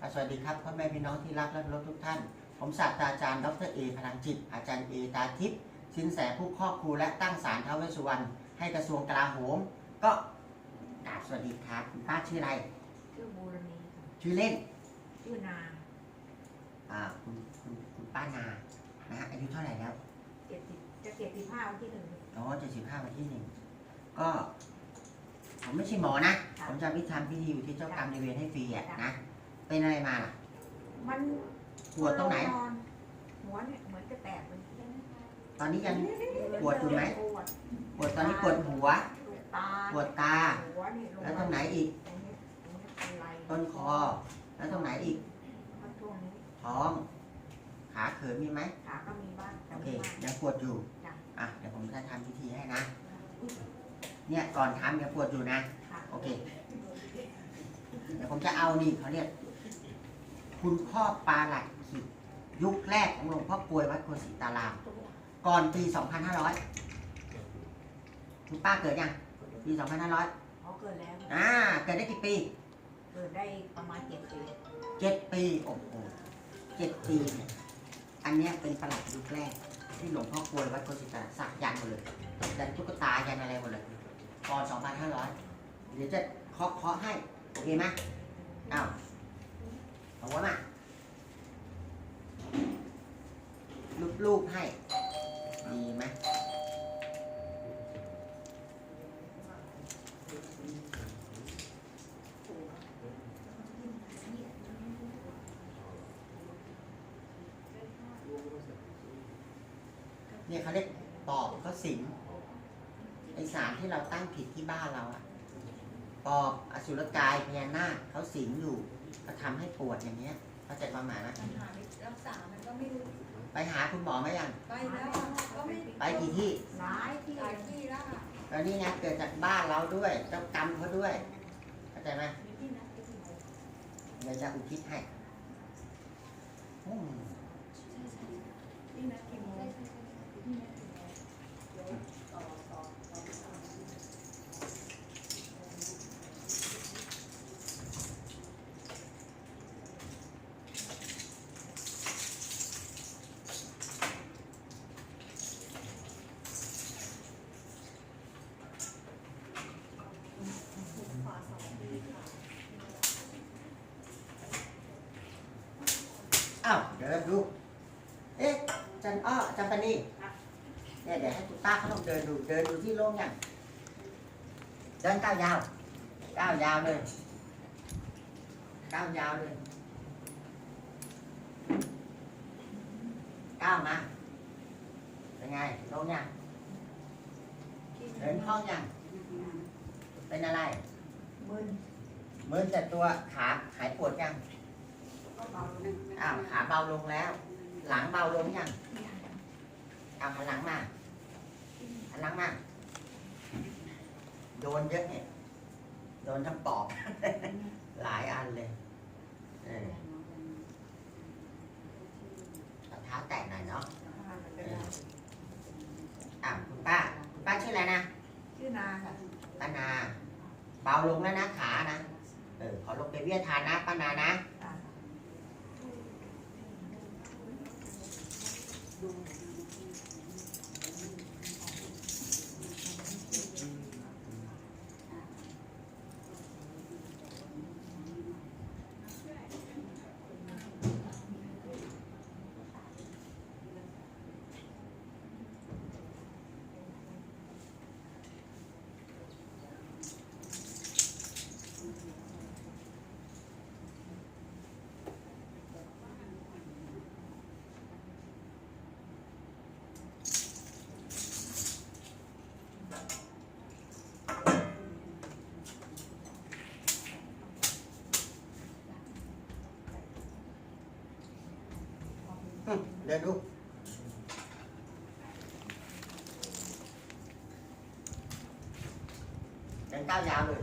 อะสวัสดีครับพ่อแม่พี่น้องที่รักและเคารพทุกท่าน ผมศาสตราจารย์ดรเอพลังจิต อาจารย์เอตาทิพย์สินแสผู้ครอบครูและตั้งศาลท้าวเวสสุวรรณให้กระทรวงกลาโหม ก็กราบสวัสดีครับคุณป้าชื่ออะไร ชื่อบูรณีค่ะชื่อเล่นชื่อนาอ่าคุณคุณคุณป้านานะฮะอายุเท่าไหร่แล้วเจ็ดสิบจะเจ็ดสิบห้าวันที่หนึ่ง อ๋อเจ็ดสิบห้าวันที่หนึ่งก็ ผมไม่ใช่หมอนะค่ะผมจะพิธามพิธีอยู่ที่เจ้ากรรมในายเวรให้ฟรีอะค่ะนะ เป็นอะไรมาล่ะ มันปวดตรงไหนอหัวเนี่ยเหมือนจะแตกเหมือนกันตอนนี้ยัง ปวดอยู่ไหม ปวดปวดตอนนี้ปวดหัว ปวดตาปวดตา หัวนี่ลงแล้วตรงไหนอีก ตรงนี้ตรงนี้เป็นไรต้นคอ แล้วตรงไหนอีก แล้วช่วงนี้ท้อง ขาเขินมีไหม ขาก็มีบ้างแต่โอเคไม่มาก ยังปวดอยู่ จ้ะ อะ เดี๋ยวผมจะทำพิธีให้นะ เนี่ย ก่อนทำยังปวดอยู่นะ ค่ะโอเค เดี๋ยวผมจะเอานี่เขาเรียก คุณพ่อปาหลัดขิดยุคแรกของหลวงพ่อกลวยวัดโคศิตาราม ก่อนปี 2500 คุณป้าเกิดยังปี 2500เขาเกิดแล้ว อ่าเกิดได้กี่ปี เกิดได้ประมาณเจ็ดปีเจ็ดปี โอ้โหเจ็ดปีเนี่ยอันเนี้ยเป็นประหลัดยุคแรก ที่หลวงพ่อกลวยวัดโคศิตารามสักยันต์หมดเลยยันตุ๊กตายันอะไรหมดเลยก่อน 2,500 เดี๋ยวจะเคาะเคาะให้ โอเคไหมอ้าวเอา หัวมาลูบๆให้ ดีไหมเนี่ยเขาเรียกปอบเขาสิงไอสารที่เราตั้งผิดที่บ้านเราอะปอบอสุรกายพญานาคเขาสิงอยู่ เขาทำให้ปวดอย่างเงี้ยเข้าใจความหมายไหมปัญหารักษา มันก็ไม่รู้ไปหาคุณหมอไหมยังไปแล้วก็ไม่ไปกี่ที่ หลายที่หลายที่แล้วค่ะแล้วนี่ไงเกิดจากบ้านเราด้วยเจ้ากรรมเขาด้วยเข้าใจไหมมีที่นัดที่ไหน เดี๋ยวจะอุทิศให้อืม อ้าวเดี๋ยวดู เอ๊ะจันอ้อจันปานีเนี่ยเดี๋ยวให้คุณป้าเขาต้องเดินดู เดินดูที่โล่งยังเดินก้าวยาว ก้าวยาวเลย ก้าวยาวเลยก้าวมา เป็นไงโล่งยังเดินคล่องยังเป็นอะไร มึนมือแต่ตัวขาหายปวดยังก็เบาลงอ้าวขาเบาลงแล้ว หลังเบาลงยังเอาหันหลังมาหันหลังมา โดนเยอะเนี่ย โดนทั้งปอบหลายอันเลยเออเอาเท้าแตะหน่อยเนาะเป็นไรอ้าวคุณป้า คุณป้าชื่ออะไรนะ ชื่อนาค่ะป้านา เบาลงแล้วนะขานะ เออขอลงไปเวียทานนะป้านานะดู นดูเดินก้าวยาวเลย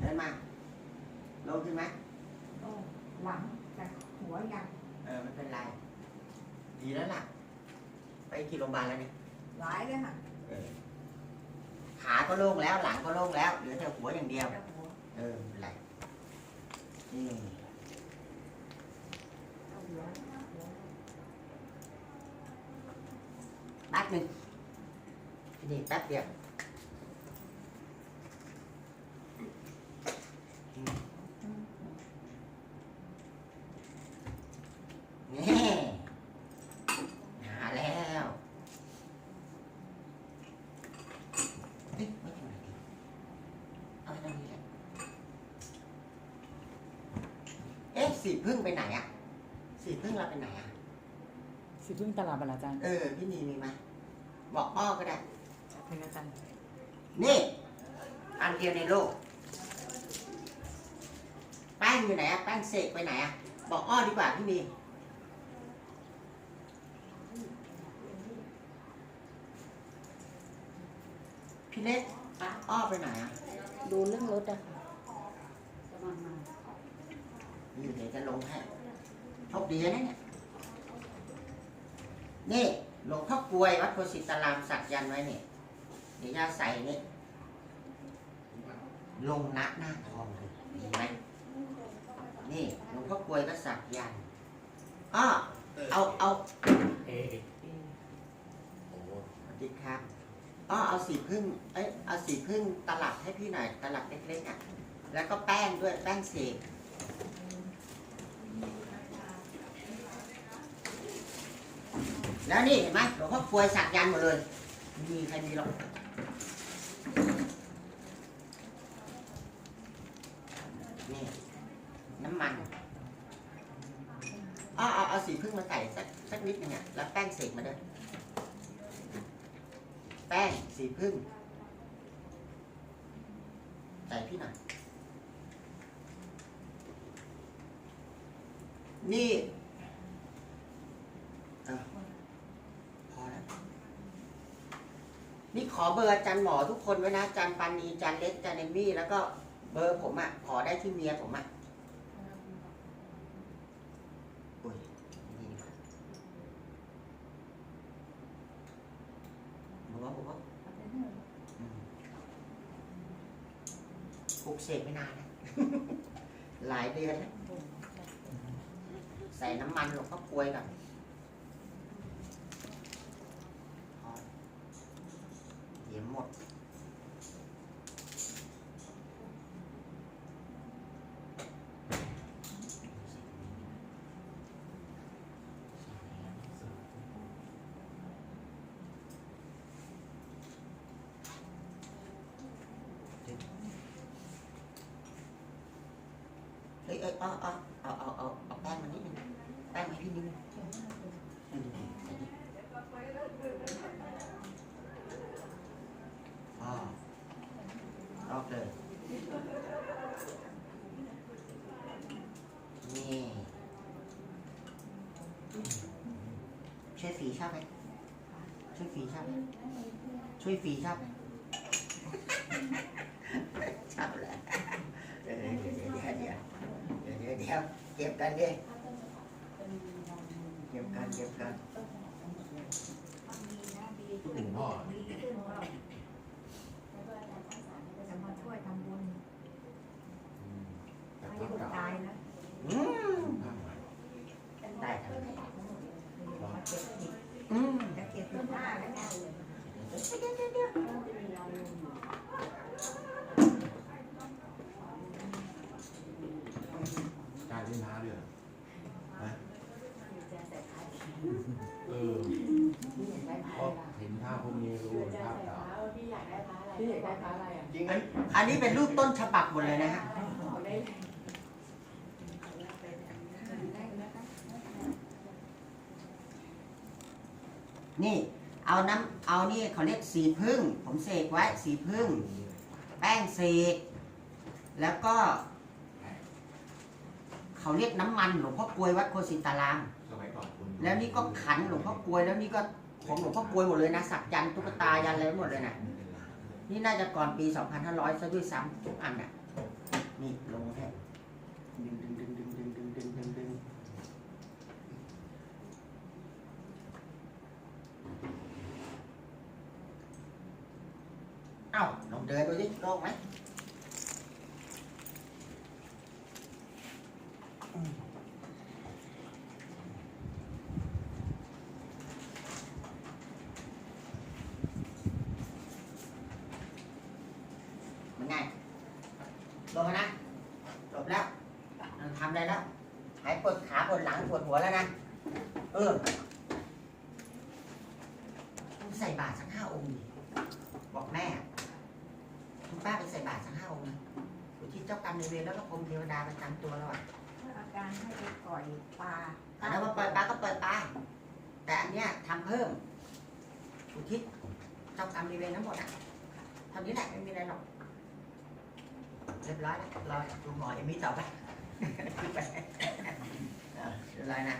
เดินมาลงขึ้นไหมโอ้หลังแต่หัวยังเออไม่เป็นไรดีแล้วล่ะ ไปกี่โรงพยาบาลแล้วเนี่ยหลายเลยค่ะเออขาขาก็โล่งแล้วหลังก็โล่งแล้วเหลือแต่หัวอย่างเดียวแล้วหัวเออไม่เป็นไรนี่ เอาหัวหัว แป๊บหนึ่งที่นี่แป๊บเดียวนี่มาแล้วเอ๊ะไม่ถึงไหนดีเอาไว้ตรงนี้แหละเอ๊ะสีพึ่งไปไหนอะสีพึ่งเราไปไหนอะสิพึ่งตลาดบรรอาจารย์ เออ พี่นีมีไหม บอกอ้อก็ได้เป็นอาจารย์นี่ อันเดียวในโลก แป้งอยู่ไหนอะแป้งเสกไปไหนอะบอกอ้อดีกว่าพี่นีพี่เล็กอ้อไปไหนอะดูเรื่องรถอะค่ะกำลังมานี่เดี๋ยวจะลงให้โชคดีนะเนี่ยนี่ หลวงพ่อกลวยวัดโพสิตารามสักยันไว้เนี่ยเดี๋ยวจะใส่นี่ลงน้าหน้าทองเลยดีไหมนี่หลวงพ่อกลวยก็สักยันอ้อเอาเอาเอสวัสดีครับอ้อเอาสีพึ่งเอ้ยเอาสีพึ่งตลับให้พี่หน่อยตลับเล็กๆอะแล้วก็แป้งด้วยแป้งเสก แล้วนี่เห็นไหมหลวงพ่อกลวยสักยันหมดเลยไม่มีใครมีหรอกนี่น้ำมันอ้อเอาเอาสีพึ่งมาใส่สักสักนิดนึงอะแล้วแป้งเสกมาด้วยแป้งสีพึ่งใส่พี่หน่อยนี่ พอแล้ว นี่ขอเบอร์อาจารย์หมอทุกคนไว้นะอาจารย์ปานีอาจารย์เล็กอาจารย์เอมมี่แล้วก็เบอร์ผมอะขอได้ที่เมียผมอะอุ้ยนี่ดีกว่าผมว่าผมว่าอืมปลุกเสกไม่นานนะ หลายเดือนแล้วใส่น้ำมันหลวงพ่อกลวยก่อน 末。哎哎啊！啊 ฟรีชอบไหมช่วยฟรีชอบไหมช่วยฟรีชอบไหมชอบเลยเดี๋ยวเดี๋ยวเดี๋ยวเดี๋ยวเดี๋ยวเดี๋ยวเก็บกันดิเก็บกันเก็บกัน มีนะดี หลวงพ่อ ดีขึ้นก็จะมาช่วยทำบุญ แต่ ให้ ภาพ ลูก เก่า ตายนะ อืม ภาพใหม่ ได้ครับ มาเก็บผิด อืม จะเก็บผิดหน้าแล้วเนี่ย การเล่นท้าด้วยเหรอฮะเออ เพราะเห็นภาพพวกนี้รู้ว่าเป็นภาพเก่าพี่อยากได้พระอะไรพี่อยากได้พระอะไรอะจริงไหมอันนี้เป็นรูปต้นฉบับหมดเลยนะฮะขอได้นี่เอาน้ำเอานี่เขาเรียกสีพึ่ง ผมเสกไว้สีพึ่ง แป้งเสกแล้วก็ เขาเรียกน้ำมันหลวงพ่อกลวยวัดโคสิตารามสมัยก่อนคุณแล้วนี่ก็ขันหลวงพ่อกลวยแล้วนี่ก็ ของหลวงพ่อกลวยหมดเลยนะสักยันตุ๊กตายันอะไรหมดเลยนะนี่น่าจะก่อนปี 2500ซะด้วยซ้ำทุกอันน่ะนี่ลงให้ดึงดึงดึงดึงดึงดึงดึงดึงดึงเอ้าลองเดินดูสิโล่งไหม มันไงลงแล้วนะจบแล้วทำได้แล้ว หายปวดขาปวดหลังปวดหัวแล้วนะ เออใส่บาตรสักห้าองค์ดิบอกแม่คุณป้าไปใส่บาตรสักห้าองค์นะอุทิศเจ้ากรรมในายเวรแล้วก็พรหมเทวดาประจำตัวเราอะอาการให้ไปปล่อยปลาอันนั้นว่าปล่อยปลาก็ปล่อยปลาแต่อันเนี้ยทำเพิ่มอุทิศเจ้ากรรมในายเวรทั้งหมดอะเท่านี้แหละไม่มีอะไรหรอก เรียบร้อยแล้วรอดูหมอเอมี่ต่อไปเออเรียบร้อยนะ